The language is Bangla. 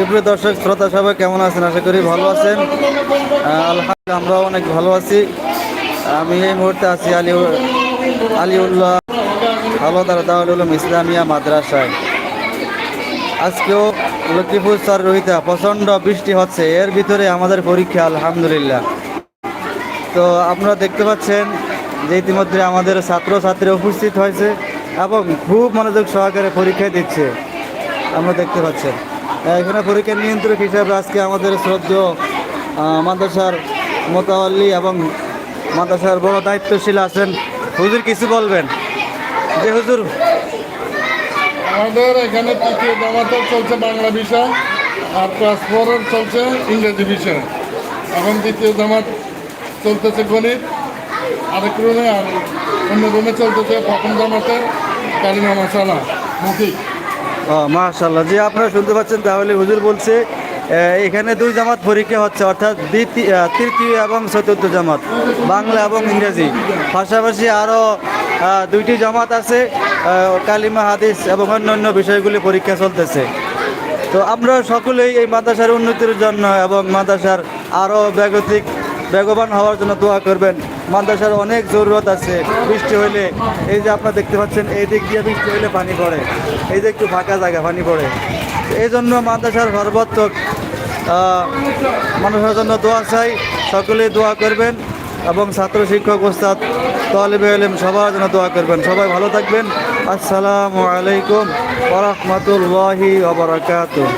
সুপ্রিয় দর্শক, শ্রোতা সবাই কেমন আছেন? আশা করি ভালো আছেন। আলহামদুলিল্লাহ, আমরাও অনেক ভালো আছি। আমি এই মুহূর্তে আছি আলী আলিউল্লাহ হালদার দাউল উলুম ইসলামিয়া মাদ্রাসায়। আজকেও লক্ষ্মীপুর স্যার রোহিতা, প্রচণ্ড বৃষ্টি হচ্ছে। এর ভিতরে আমাদের পরীক্ষা, আলহামদুলিল্লাহ। তো আপনারা দেখতে পাচ্ছেন যে ইতিমধ্যে আমাদের ছাত্র ছাত্রী উপস্থিত হয়েছে এবং খুব মনোযোগ সহকারে পরীক্ষা দিচ্ছে। আমরা দেখতে পাচ্ছেন। এখানে পরীক্ষা নিয়ন্ত্রক হিসাবে আজকে আমাদের শ্রদ্ধ মাদ্রাসার মোতাল্লি এবং মাদ্রাসার বড় দায়িত্বশীল আছেন। হুজুর কিছু বলবেন? যে হুজুর, আমাদের এখানে তৃতীয় জামাতে চলছে বাংলা বিষয়, আর ক্লাস ফোরের চলছে ইংরেজি বিষয়। এখন দ্বিতীয় জামাত চলতেছে গণিত, আরেক রুমে আর অন্য রুমে চলতেছে প্রথম জামাতে কালিমা মশালা মুখি মাশাল্লাহ যে আপনারা শুনতে পাচ্ছেন, তাহলে হুজুর বলছে এখানে দুই জামাত পরীক্ষা হচ্ছে, অর্থাৎ দ্বিতীয় তৃতীয় এবং চতুর্থ জামাত, বাংলা এবং ইংরেজি। পাশাপাশি আরও দুইটি জামাত আছে কালিমা, হাদিস এবং অন্যান্য বিষয়গুলি পরীক্ষা চলতেছে। তো আমরা সকলেই এই মাদ্রাসার উন্নতির জন্য এবং মাদ্রাসার আরও বেগতিক বেগবান হওয়ার জন্য দোয়া করবেন। মাদ্রাসার অনেক জরুরত আছে। বৃষ্টি হইলে, এই যে আপনারা দেখতে পাচ্ছেন এই দিক দিয়ে বৃষ্টি হইলে পানি পড়ে। এই যে একটু ফাঁকা জায়গা, পানি পড়ে। এই জন্য মাদ্রাসার সর্বাত্মক মানুষের জন্য দোয়া চাই। সকলেই দোয়া করবেন এবং ছাত্র, শিক্ষক, ওস্তাদ, তলিবে এলেম, সবার জন্য দোয়া করবেন। সবাই ভালো থাকবেন। আসসালামু আলাইকুম ওরহমতুল্লাহি ওবরাকাতুহ